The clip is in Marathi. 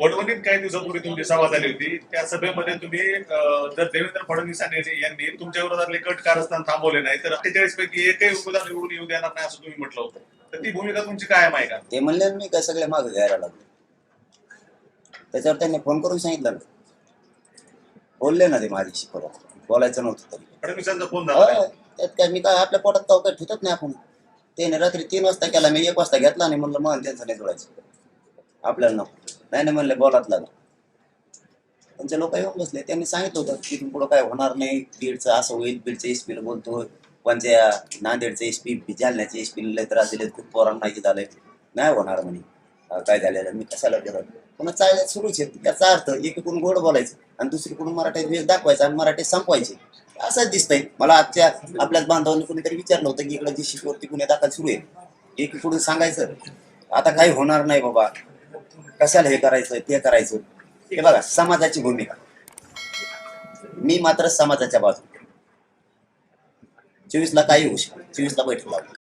वडवणीत काही दिवसापूर्वी तुमची सभा झाली होती. त्या सभेमध्ये तुम्ही जर देवेंद्र फडणवीस यांनी तुमच्या विरोधातले कट कारस्थान थांबवले नाही तर अठ्ठेचाळीस पैकी एकही उमेदवार निवडून येऊ देणार नाही असं तुम्ही म्हटलं होतं. तर ती भूमिका तुमची कायम आहे का? ते म्हणले मी काय सगळे मागे घ्यायला लागले. त्याच्यावर त्यांनी फोन करून सांगितलं बोलले ना ते माझ्याशी परत. बोलायचं नव्हतं तरी. फडणवीसांचा फोन झाला त्यात काय मी काय आपल्या पोटात ताव काय ठेवत नाही आपण. त्याने रात्री तीन वाजता केला मी एक वाजता घेतला आणि म्हणलं मन त्यांचं नाही जोडायचं. आपल्याला नको. नाही नाही म्हणले बोलात लागा त्यांचे लोक येऊन बसले. त्यांनी सांगितलं होतं की पुढं काय होणार नाही. बीडचं असं होईल. बीडचं एस पीला बोलतोय पंच्या नांदेडचं एस पी जालन्याचे एस पी लय त्रास दिले खूप पोरांना माहिती झालंय. नाही होणार म्हणे. काय झालेलं मी कशाला करत पुन्हा चालल्या सुरूच आहे याचा अर्थ एकीकडून गोड बोलायचं आणि दुसरीकडून मराठीत वेळ दाखवायचा आणि मराठी संपवायचे. असंच दिसतंय. मला आजच्या आपल्याच बांधवांनी कोणीतरी विचारलं होतं की इकडे जी शिकवरती गुन्हे दाखल सुरू आहे एकीकडून सांगायचं. आता काही होणार नाही बाबा. कशाला हे करायचं ते करायचं हे बघा समाजाची भूमिका. मी मात्र समाजाच्या बाजू चोवीसला काही होऊ शकत चोवीसला बैठक लावू